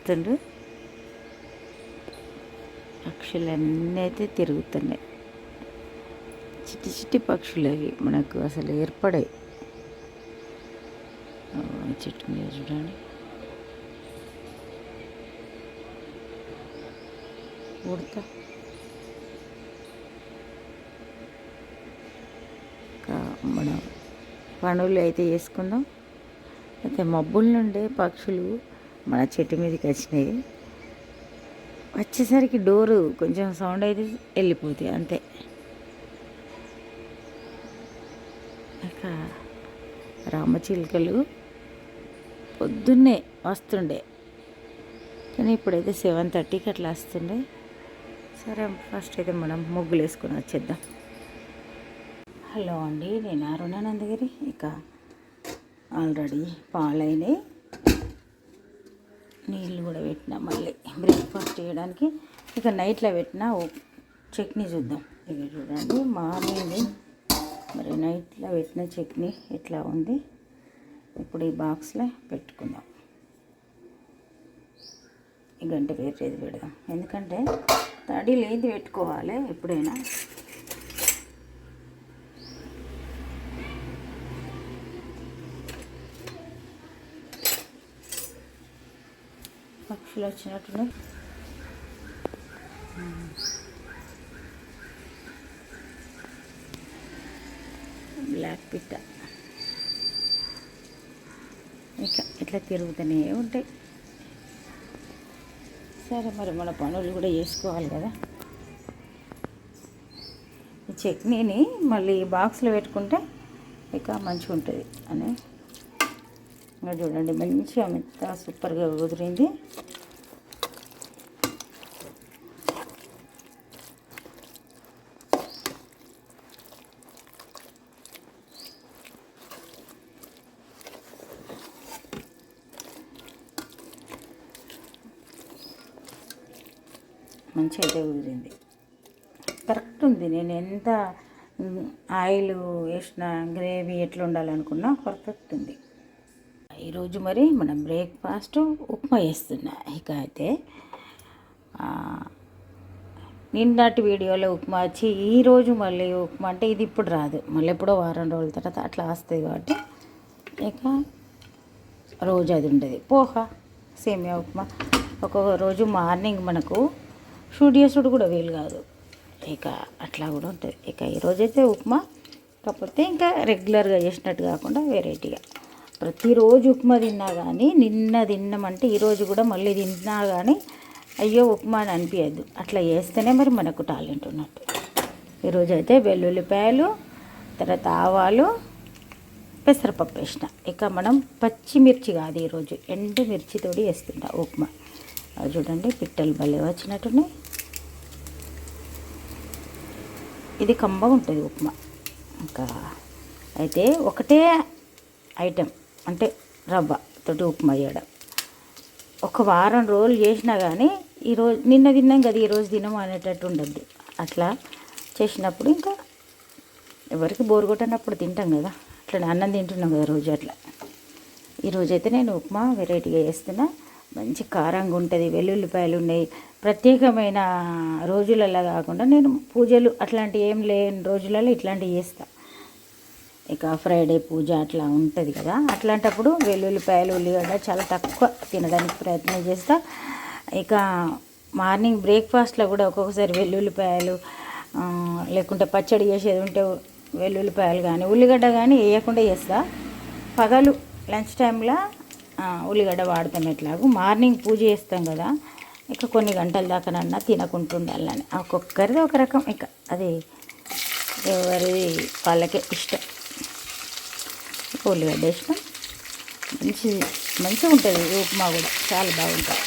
చూస్తుండ్రు. పక్షులన్నీ అయితే తిరుగుతున్నాయి. చిట్టి చిట్టి పక్షులు అవి మనకు అసలు ఏర్పడాయి చెట్టు మీద చూడండి. ఉడతా. ఇంకా మనం పనులు అయితే చేసుకుందాం. అయితే మబ్బుల నుండే పక్షులు మన చెట్టు మీదకి వచ్చినాయి. వచ్చేసరికి డోరు కొంచెం సౌండ్ అయితే వెళ్ళిపోతాయి అంతే. ఇక రామచిలుకలు పొద్దున్నే వస్తుండే. కానీ ఇప్పుడైతే సెవెన్ థర్టీకి అట్లా వస్తుండే. సరే ఫస్ట్ అయితే మనం ముగ్గులు వేసుకుని వచ్చేద్దాం. హలో అండి నేను అరుణానందగిరి ఇక ఆల్రెడీ పాలైనాయి. నీళ్ళు కూడా పెట్టిన మళ్ళీ. బ్రేక్ఫాస్ట్ చేయడానికి ఇక నైట్లో పెట్టిన ఓ చట్నీ చూద్దాం. ఇక చూడండి మార్నింగ్ మరి నైట్లో పెట్టిన చట్నీ ఎట్లా ఉంది? ఇప్పుడు ఈ బాక్స్లో పెట్టుకుందాం. ఈ గంట వేరేది పెడదాం. ఎందుకంటే తడి లేది పెట్టుకోవాలి ఎప్పుడైనా. పక్షులు వచ్చినట్టున్నాయి. బ్లాక్ పిట్ట. ఇట్లా ఇట్లా తిరుగుతూనే ఉంటాయి. సరే మరి మన పనులు కూడా చేసుకోవాలి కదా. ఈ చట్నీని మళ్ళీ బాక్స్లో పెట్టుకుంటే ఇక మంచిగా ఉంటుంది అని ఇంకా చూడండి. మంచిగా మెత్త సూపర్గా కుదిరింది. మంచిగా అయితే కుదిరింది. కరెక్ట్ ఉంది. నేను ఎంత ఆయిల్ వేసిన గ్రేవీ ఎట్లా ఉండాలనుకున్నా పర్ఫెక్ట్ ఉంది. ఈరోజు మరి మనం బ్రేక్ఫాస్ట్ ఉప్మా వేస్తున్నా ఇక అయితే నిన్నటి వీడియోలో ఉప్మా వచ్చి ఈరోజు మళ్ళీ ఉప్మా అంటే ఇది ఇప్పుడు రాదు. మళ్ళీ ఎప్పుడో వారం రోజుల తర్వాత అట్లా వస్తుంది కాబట్టి ఇక రోజు అది ఉండదు. పోహ సేమియా ఉప్మా. ఒక్కొక్క రోజు మార్నింగ్ మనకు షూట్ చేసుడు కూడా వీలు కాదు. ఇక అట్లా కూడా ఉంటుంది. ఇక ఈరోజైతే ఉప్మా కాకపోతే ఇంకా రెగ్యులర్గా చేసినట్టు కాకుండా వెరైటీగా ప్రతిరోజు ఉప్మా తిన్నా కానీ నిన్న తిన్నామంటే ఈరోజు కూడా మళ్ళీ తిన్నా కానీ అయ్యో ఉప్మా అని అనిపించద్దు అట్లా చేస్తేనే మరి మనకు టాలెంట్ ఉన్నట్టు. ఈరోజు అయితే వెల్లుల్లిపాయలు తర్వాత ఆవాలు పెసరపప్పు వేసిన. ఇక మనం పచ్చిమిర్చి కాదు ఈరోజు ఎండు మిర్చితోటి వేస్తుంటా ఉప్మా. అది చూడండి పిట్టలు భలే వచ్చినట్టున్నాయి. ఇది కంబ ఉంటుంది ఉప్మా. ఇంకా అయితే ఒకటే ఐటెం. అంటే రవ్వ తోటి ఉప్మా చేయడం ఒక వారం రోజులు చేసినా కానీ ఈరోజు నిన్న తిన్నాం కదా ఈరోజు తినము అనేటట్టు ఉండద్దు. అట్లా చేసినప్పుడు ఇంకా ఎవరికి బోరు కొట్టనప్పుడు తింటాం కదా. అట్లా అన్నం తింటున్నాం కదా రోజు అట్లా. ఈరోజు అయితే నేను ఉప్మా వెరైటీగా చేస్తున్నా. మంచి కారంగా ఉంటుంది వెల్లుల్లిపాయలు ఉన్నాయి. ప్రత్యేకమైన రోజులలో కాకుండా నేను పూజలు అట్లాంటివి ఏం లేని రోజులలో ఇట్లాంటివి చేస్తాను ఇక ఫ్రైడే పూజ అట్లా ఉంటుంది కదా. అట్లాంటప్పుడు వెల్లుల్లిపాయలు ఉల్లిగడ్డ చాలా తక్కువ తినడానికి ప్రయత్నం చేస్తా. ఇక మార్నింగ్ బ్రేక్ఫాస్ట్లో కూడా ఒక్కొక్కసారి వెల్లుల్లిపాయలు లేకుంటే పచ్చడి చేసేది ఉంటే వెల్లుల్లిపాయలు కానీ ఉల్లిగడ్డ కానీ వేయకుండా చేస్తా. పగలు లంచ్ టైంలో ఉల్లిగడ్డ వాడతాం ఎట్లాగూ. మార్నింగ్ పూజ చేస్తాం కదా. ఇక కొన్ని గంటల దాకానన్నా తినకుంటుండాలని ఒక్కొక్కరిది ఒక రకం. ఇక అది ఎవరి వాళ్ళకే ఇష్టం. ఉల్లిగడ్డ వేసినాం మంచి మంచిగా ఉంటుంది ఉప్మా కూడా చాలా బాగుంటుంది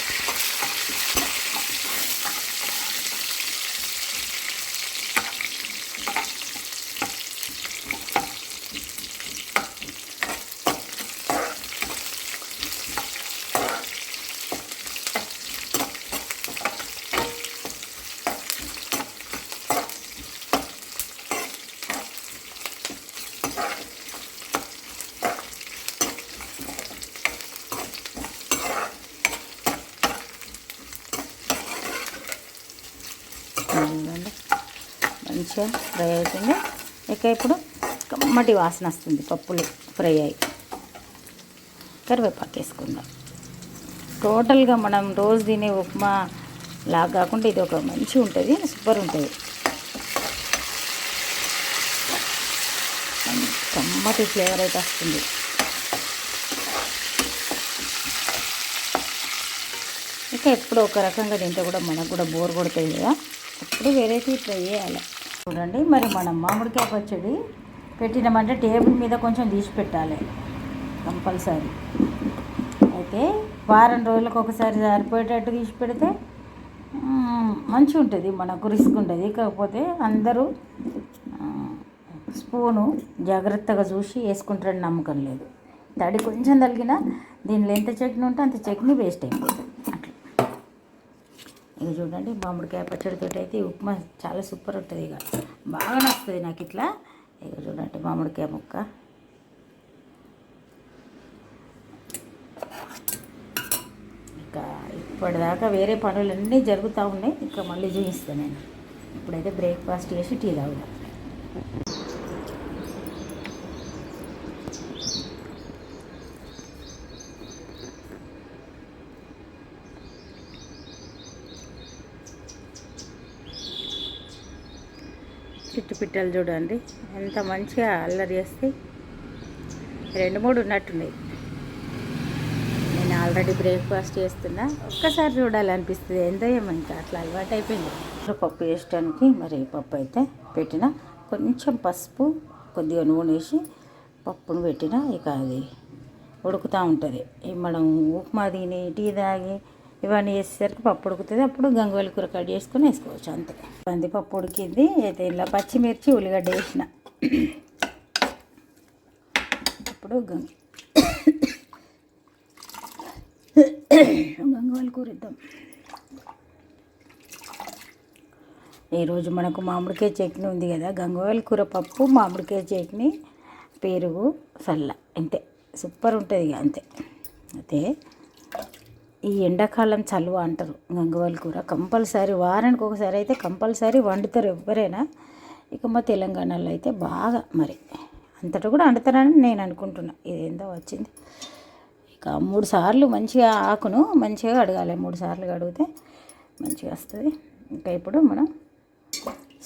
మంచిగా ఫ్రై అవుతుంది ఇక ఇప్పుడు కమ్మటి వాసన వస్తుంది పప్పులు ఫ్రై అయ్యి. కరివేపాకు వేసుకుందాం. టోటల్గా మనం రోజు తినే ఉప్మా లాగా కాకుండా ఇది ఒక మంచి ఉంటుంది సూపర్ ఉంటుంది. కమ్మటి ఫ్లేవర్ అయితే వస్తుంది. ఇక ఎప్పుడు ఒక రకంగా తింటే కూడా మనకు కూడా బోర్ కొడుతుంది కదా. అప్పుడు వెరైటీ ట్రై చేయాలి. చూడండి. మరి మనం మామిడికాయ పచ్చడి పెట్టినామంటే టేబుల్ మీద కొంచెం తీసి పెట్టాలి. కంపల్సరీ. అయితే వారం రోజులకు ఒకసారి సరిపోయేటట్టు తీసి పెడితే మంచి మంచిగా ఉంటుంది. మనకు రిస్క్ ఉంటుంది కాకపోతే అందరూ స్పూను జాగ్రత్తగా చూసి వేసుకుంటారని నమ్మకం లేదు. తడి కొంచెం తగిలినా దీనిలో ఎంత చట్నీ ఉంటే అంత చట్నీ వేస్ట్ అయిపోతుంది. ఇక చూడండి మామిడికాయ పచ్చడితో అయితే ఈ ఉప్మా చాలా సూపర్ ఉంటుంది ఇక. బాగా నచ్చుతుంది నాకు ఇట్లా. ఇక చూడండి మామిడికాయ ముక్క. ఇక ఇప్పటిదాకా వేరే పనులన్నీ జరుగుతూ ఉన్నాయి. ఇంకా మళ్ళీ చూపిస్తాను నేను. ఇప్పుడైతే బ్రేక్ఫాస్ట్ చేసి టీ తాగుదాం చిట్టు పిట్టలు చూడండి. ఎంత మంచిగా అల్లరి చేస్తే రెండు మూడు ఉన్నట్టున్నాయి. నేను ఆల్రెడీ బ్రేక్ఫాస్ట్ చేస్తున్నా. ఒక్కసారి చూడాలనిపిస్తుంది. ఎంతో ఏమో ఇంకా అట్లా అలవాటు అయిపోయింది పప్పు వేసడానికి మరి పప్పు అయితే పెట్టిన. కొంచెం పసుపు కొద్దిగా నూనె వేసి పప్పును పెట్టిన ఇక అది ఉడుకుతూ ఉంటుంది. మనం ఉప్మా తిని టీ తాగి ఇవన్నీ వేసేసరికి పప్పు ఉడుకుతుంది. అప్పుడు గంగవల్లి కూర కట్ చేసుకొని వేసుకోవచ్చు అంతే. కందిపప్పు ఉడికింది. అయితే ఇలా పచ్చిమిర్చి ఉల్లిగడ్డ వేసిన. అప్పుడు గంగ గంగవాళ్ళ కూర ఇద్దాం ఈరోజు మనకు మామిడికాయ చట్నీ ఉంది కదా. గంగవాళ్ళ కూర పప్పు మామిడికాయ చట్నీ పెరుగు సల్ల. అంతే. సూపర్ ఉంటుంది ఇక అంతే. అయితే ఈ ఎండాకాలం చలువ అంటారు గంగవాళ్ళ కూర. కంపల్సరీ వారానికి ఒకసారి అయితే కంపల్సరీ వండుతారు ఎవరైనా ఇక మా తెలంగాణలో అయితే బాగా మరి. అంతటా కూడా వండుతారని నేను అనుకుంటున్నా. ఇదేందో వచ్చింది. ఇక మూడు సార్లు మంచిగా ఆకును మంచిగా కడగాలి. మూడు సార్లు కడిగితే మంచిగా వస్తుంది. ఇంకా ఇప్పుడు మనం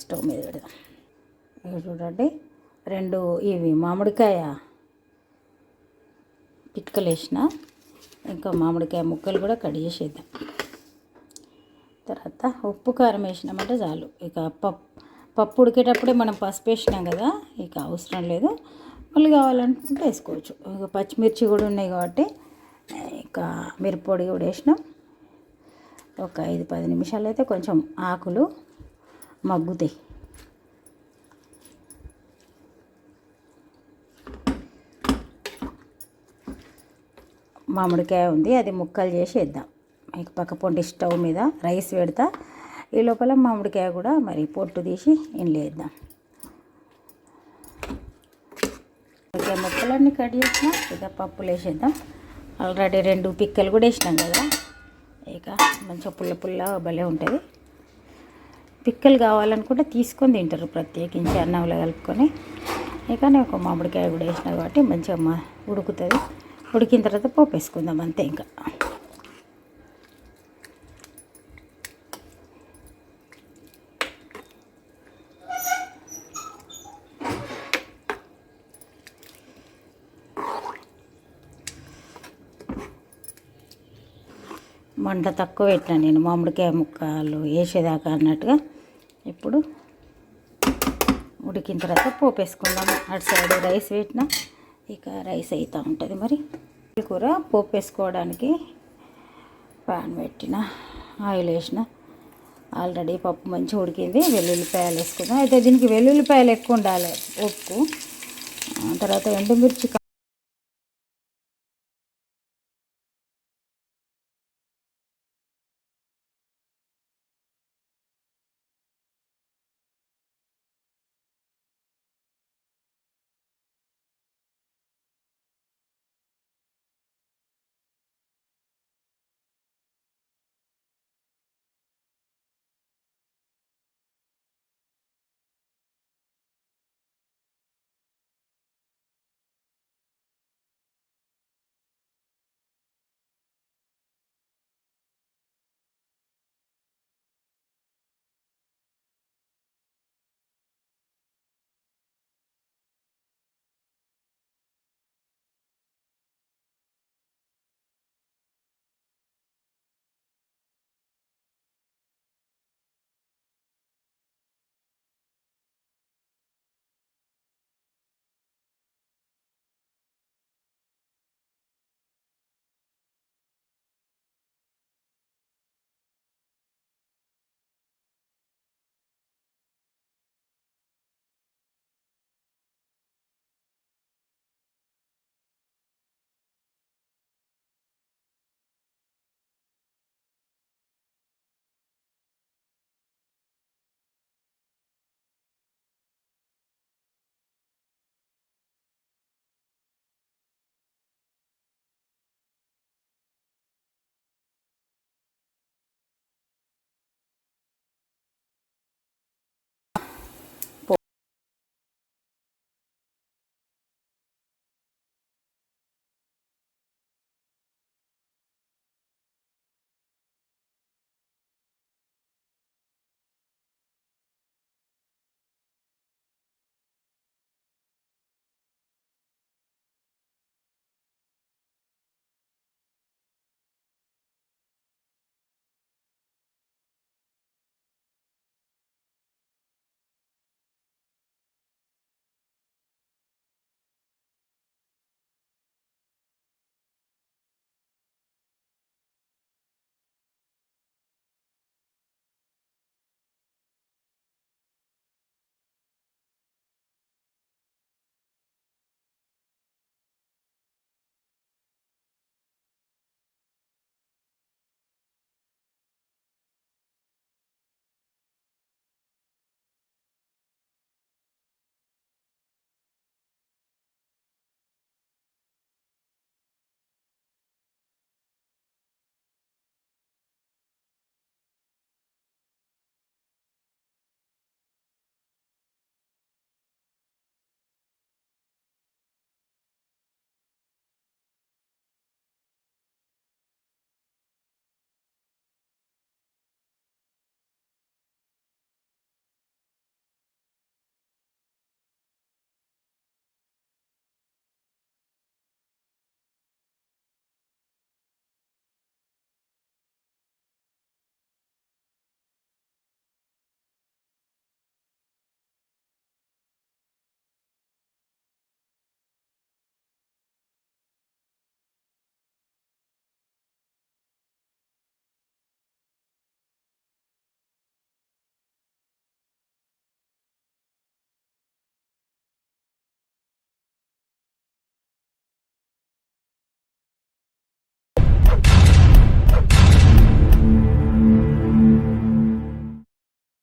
స్టవ్ మీద పెడదాం. ఇక చూడండి రెండు ఇవి మామిడికాయ పిక్కలు వేసినా ఇంకా మామిడికాయ ముక్కలు కూడా కట్ చేసేద్దాం. తర్వాత ఉప్పు కారం వేసినామంటే చాలు. ఇక పప్పు పప్పు ఉడికేటప్పుడే మనం పసుపు వేసినాం కదా ఇక అవసరం లేదు. మళ్ళీ కావాలనుకుంటే వేసుకోవచ్చు. ఇక పచ్చిమిర్చి కూడా ఉన్నాయి కాబట్టి ఇక మిరప్పొడి కూడా వేసినాం. ఒక ఐదు పది నిమిషాలు అయితే కొంచెం ఆకులు మగ్గుతాయి. మామిడికాయ ఉంది అది ముక్కలు చేసి వేద్దాం. మీకు పక్క పొంటి స్టవ్ మీద రైస్ పెడతా. ఈ లోపల మామిడికాయ కూడా మరి పొట్టు తీసి ఇంట్లో వేద్దాం. మామిడికాయ ముక్కలన్నీ కట్ చేసిన ఇక పప్పులు వేసేద్దాం. ఆల్రెడీ రెండు పిక్కలు కూడా వేసినాం కదా ఇక మంచిగా పుల్ల పుల్ల భలే ఉంటుంది. పిక్కలు కావాలనుకుంటే తీసుకొని తింటారు ప్రత్యేకించి అన్నంలో కలుపుకొని. ఇక నేను ఒక మామిడికాయ కూడా వేసిన కాబట్టి మంచిగా మా ఉడుకుతుంది. ఉడికిన తర్వాత పోపు వేసుకుందాం అంతే ఇంకా. మంట తక్కువ పెట్టినా నేను మామిడికాయ ముక్కలు వేసేదాకా అన్నట్టుగా ఇప్పుడు ఉడికిన తర్వాత పోపు వేసుకుందాం. అటు సైడ్ రైస్ పెట్టిన ఇక రైస్ అవుతూ ఉంటుంది మరి. కూర పోపు వేసుకోవడానికి ప్యాన్ పెట్టిన ఆయిల్ వేసిన. ఆల్రెడీ పప్పు మంచిగా ఉడికింది వెల్లుల్లిపాయలు వేసుకుందాం అయితే దీనికి వెల్లుల్లిపాయలు ఎక్కువ ఉండాలి ఉప్పు. తర్వాత ఎండుమిర్చి